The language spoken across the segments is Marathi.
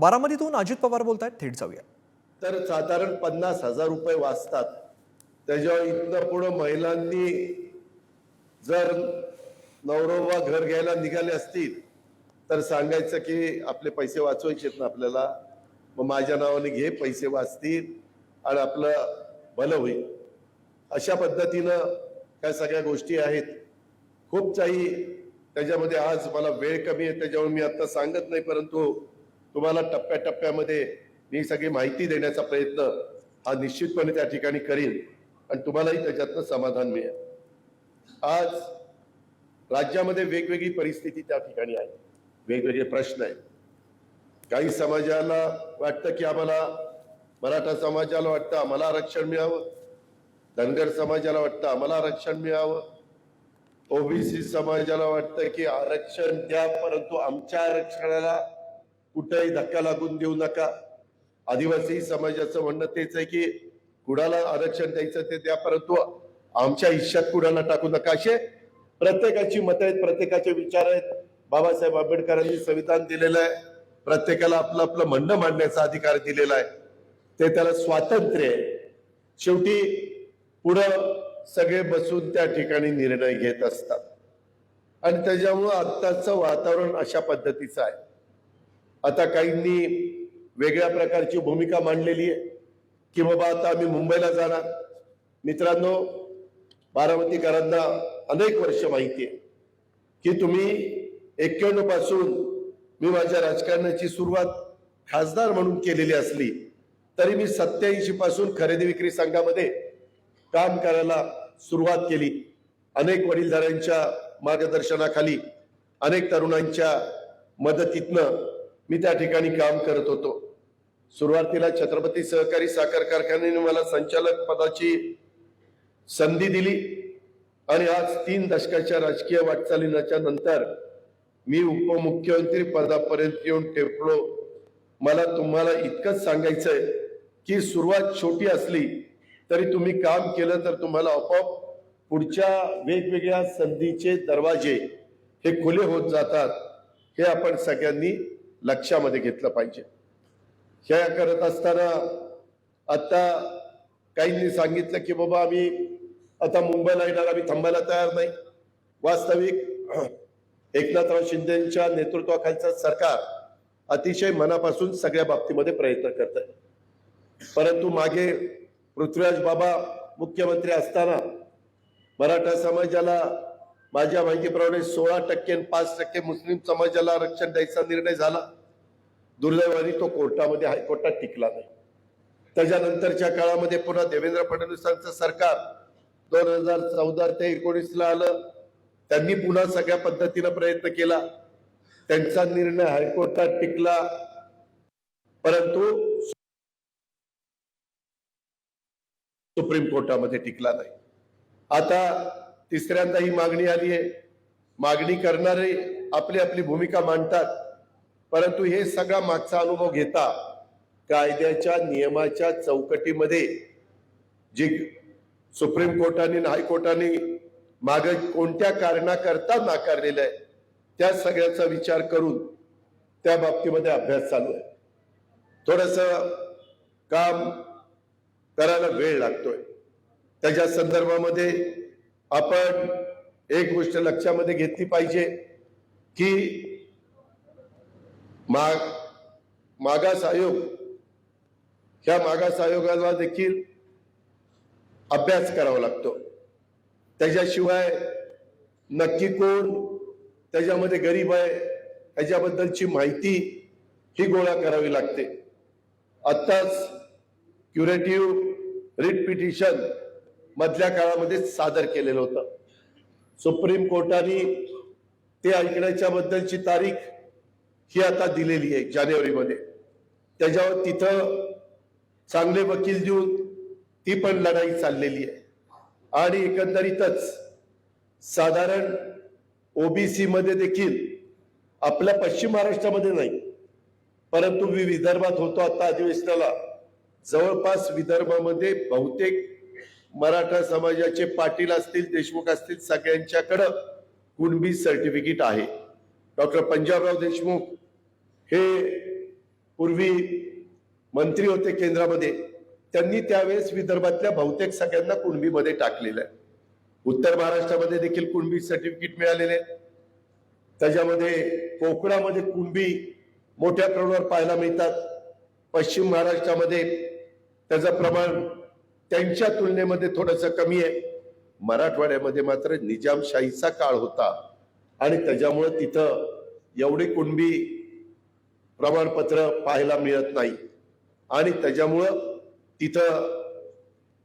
बारामतीतून अजित पवार बोलत आहेत थेट जाऊया. तर साधारण पन्नास हजार रुपये वाचतात. त्याच्यावर इथनं पुढं महिलांनी जर नवरोबा घर घ्यायला निघाले असतील तर सांगायचं की आपले पैसे वाचवायचे आहेत ना आपल्याला. मग माझ्या नावाने घे पैसे वाचतील आणि आपलं भलं होईल. अशा पद्धतीनं त्या सगळ्या गोष्टी आहेत. खूप काही त्याच्यामध्ये आज मला वेळ कमी आहे त्याच्यामुळे मी आता सांगत नाही परंतु तुम्हाला टप्प्याटप्प्यामध्ये मी सगळी माहिती देण्याचा प्रयत्न हा निश्चितपणे त्या ठिकाणी करीन आणि तुम्हालाही त्याच्यातनं समाधान मिळेल. आज राज्यामध्ये वेगवेगळी परिस्थिती त्या ठिकाणी आहे. वेगवेगळे प्रश्न आहेत. काही समाजाला वाटतं की आम्हाला मराठा समाजाला वाटतं आम्हाला आरक्षण मिळावं? धनगर समाजाला वाटतं आम्हाला आरक्षण मिळावं? ओबीसी समाजाला वाटतं की आरक्षण द्या परंतु आमच्या आरक्षणाला कुठेही धक्का लागून देऊ नका. आदिवासी समाजाचं म्हणणं तेच आहे की कुणाला आरक्षण द्यायचं ते द्या परंतु आमच्या हिश्यात कुणाला टाकू नका असे प्रत्येकाची मतं आहेत प्रत्येकाचे विचार आहेत. बाबासाहेब आंबेडकरांनी संविधान दिलेलं आहे. प्रत्येकाला आपलं आपलं म्हणणं मांडण्याचा अधिकार दिलेला आहे. ते त्याला स्वातंत्र्य आहे. शेवटी पुढं सगळे बसून त्या ठिकाणी निर्णय घेत असतात. आणि त्याच्यामुळं आत्ताचं वातावरण अशा पद्धतीचं आहे. आता काहींनी वेगळ्या प्रकारची भूमिका मांडलेली आहे की बाबा आता आम्ही मुंबईला जाणार. मित्रांनो बारामतीकरांना अनेक वर्ष माहिती आहे की तुम्ही एक्क्याण्णवपासून मी माझ्या राजकारणाची सुरुवात खासदार म्हणून केलेली असली तरी मी सत्याऐंशी पासून खरेदी विक्री संघामध्ये काम करायला सुरुवात केली. अनेक वडीलधाऱ्यांच्या मार्गदर्शनाखाली अनेक तरुणांच्या मदतीतनं मी त्या ठिकाणी काम करत होतो. सुरुवातीला छत्रपती सहकारी साखर कारखान्याने मला संचालक पदाची संधी दिली आणि आज तीन दशकाच्या राजकीय वाटचालीनाच्या नंतर मी उपमुख्यमंत्री पदापर्यंत येऊन टेपलो मला तुम्हाला इतकंच सांगायचंय की सुरुवात छोटी असली तरी तुम्ही काम केलं तर तुम्हाला आपोआप पुढच्या वेगवेगळ्या संधीचे दरवाजे हे खुले होत जातात हे आपण सगळ्यांनी लक्षामध्ये घेतलं पाहिजे. हे करत असताना आता काहींनी सांगितलं की बाबा आम्ही आता मुंबईला येणार आम्ही थांबायला तयार नाही. वास्तविक एकनाथराव शिंदेच्या नेतृत्वाखालचं सरकार अतिशय मनापासून सगळ्या बाबतीमध्ये प्रयत्न करत आहे परंतु मागे पृथ्वीराज बाबा मुख्यमंत्री असताना मराठा समाजाला माझ्या माहितीप्रमाणे सोळा टक्के आणि पाच टक्के मुस्लिम समाजाला आरक्षण द्यायचा निर्णय झाला. दुर्दैवाने तो कोर्टामध्ये हायकोर्टात टिकला नाही. त्याच्यानंतरच्या काळामध्ये पुन्हा देवेंद्र फडणवीसांचं सरकार दोन हजार चौदा ते एकोणीसला आलं. त्यांनी पुन्हा सगळ्या पद्धतीनं प्रयत्न केला. त्यांचा निर्णय हायकोर्टात टिकला. परंतु सुप्रीम कोर्टामध्ये टिकला नाही. आता तिसऱ्यांदा ही मागणी आली आहे. मागणी करणारे आपली आपली भूमिका मांडतात. परंतु हे सगळा मागचा अनुभव घेता कायद्याच्या नियमाच्या चौकटीमध्ये जी सुप्रीम कोर्टाने हायकोर्टाने माग कोणत्या कारणाकरता नाकारलेलं आहे त्या सगळ्याचा विचार करून त्या बाबतीमध्ये अभ्यास चालू आहे. थोडस काम करायला वेळ लागतोय. त्याच्या संदर्भामध्ये आपण एक गोष्ट लक्षामध्ये घेतली पाहिजे की माग मागास आयोग ह्या मागास आयोगाला देखील अभ्यास करावा लागतो. त्याच्याशिवाय नक्की कोण त्याच्यामध्ये गरीब आहे त्याच्याबद्दलची माहिती ही गोळा करावी लागते. आत्ताच क्युरेटिव्ह रिट पिटिशन मधल्या काळामध्ये सादर केलेलं होतं. सुप्रीम कोर्टाने ते ऐकण्याच्या बद्दलची तारीख ही आता दिलेली आहे जानेवारीमध्ये. त्याच्यावर तिथं चांगले वकील देऊन ती पण लढाई चाललेली आहे. आणि एकंदरीतच साधारण ओबीसी मध्ये देखील आपल्या पश्चिम महाराष्ट्रामध्ये नाही परंतु मी विदर्भात होतो आता अधिवेशनाला. जवळपास विदर्भामध्ये बहुतेक मराठा समाजाचे पाटील असतील देशमुख असतील सगळ्यांच्याकडं कुणबी सर्टिफिकेट आहे. डॉक्टर पंजाबराव देशमुख हे पूर्वी मंत्री होते केंद्रामध्ये. त्यांनी त्यावेळेस विदर्भातल्या बहुतेक सगळ्यांना कुणबीमध्ये टाकलेलं आहे. उत्तर महाराष्ट्रामध्ये देखील कुणबी सर्टिफिकेट मिळालेले आहे त्याच्यामध्ये कोकणामध्ये कुणबी मोठ्या प्रमाणावर पाहायला मिळतात. पश्चिम महाराष्ट्रामध्ये त्याचं प्रमाण त्यांच्या तुलनेमध्ये थोडस कमी आहे. मराठवाड्यामध्ये मात्र निजामशाहीचा काळ होता. आणि त्याच्यामुळं तिथं एवढी कुणबी प्रमाणपत्र पाहायला मिळत नाही. आणि त्याच्यामुळं तिथं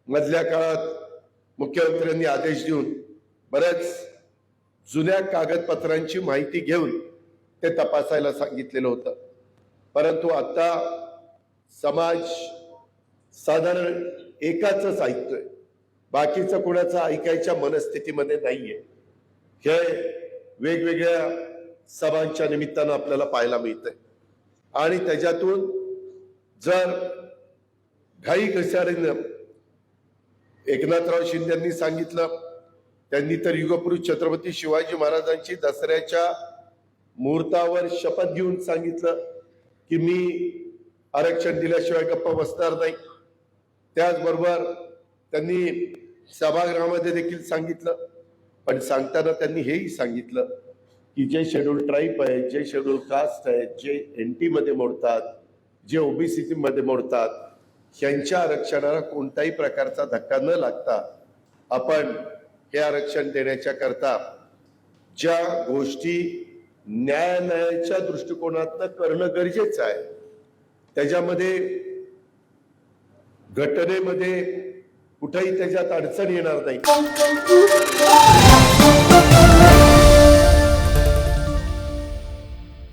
मधल्या काळात मुख्यमंत्र्यांनी आदेश देऊन बऱ्याच जुन्या कागदपत्रांची माहिती घेऊन ते तपासायला सांगितलेलं होतं. परंतु आता समाज साधारण एकाच ऐकतोय बाकीचं कुणाचं ऐकायच्या मनस्थितीमध्ये नाहीये. हे वेगवेगळ्या सभांच्या निमित्तानं आपल्याला पाहायला मिळतंय. आणि त्याच्यातून जर घाई घसारीनं एकनाथराव शिंदेंनी सांगितलं त्यांनी तर युगपुरुष छत्रपती शिवाजी महाराजांची दसऱ्याच्या मुहूर्तावर शपथ घेऊन सांगितलं की मी आरक्षण दिल्याशिवाय गप्पा बसणार नाही. त्याचबरोबर त्यांनी सभागृहामध्ये देखील सांगितलं. पण सांगताना त्यांनी हेही सांगितलं की जे शेड्यूल ट्राईब आहे जे शेड्यूल कास्ट आहे जे एन टीमध्ये मोडतात जे ओबीसीमध्ये मोडतात यांच्या आरक्षणाला कोणत्याही प्रकारचा धक्का न लागता आपण हे आरक्षण देण्याच्या करता ज्या गोष्टी न्यायालयाच्या दृष्टिकोनातनं करणं गरजेचं आहे त्याच्यामध्ये घटनेमध्ये कुठेही त्याच्यात अडचण येणार नाही.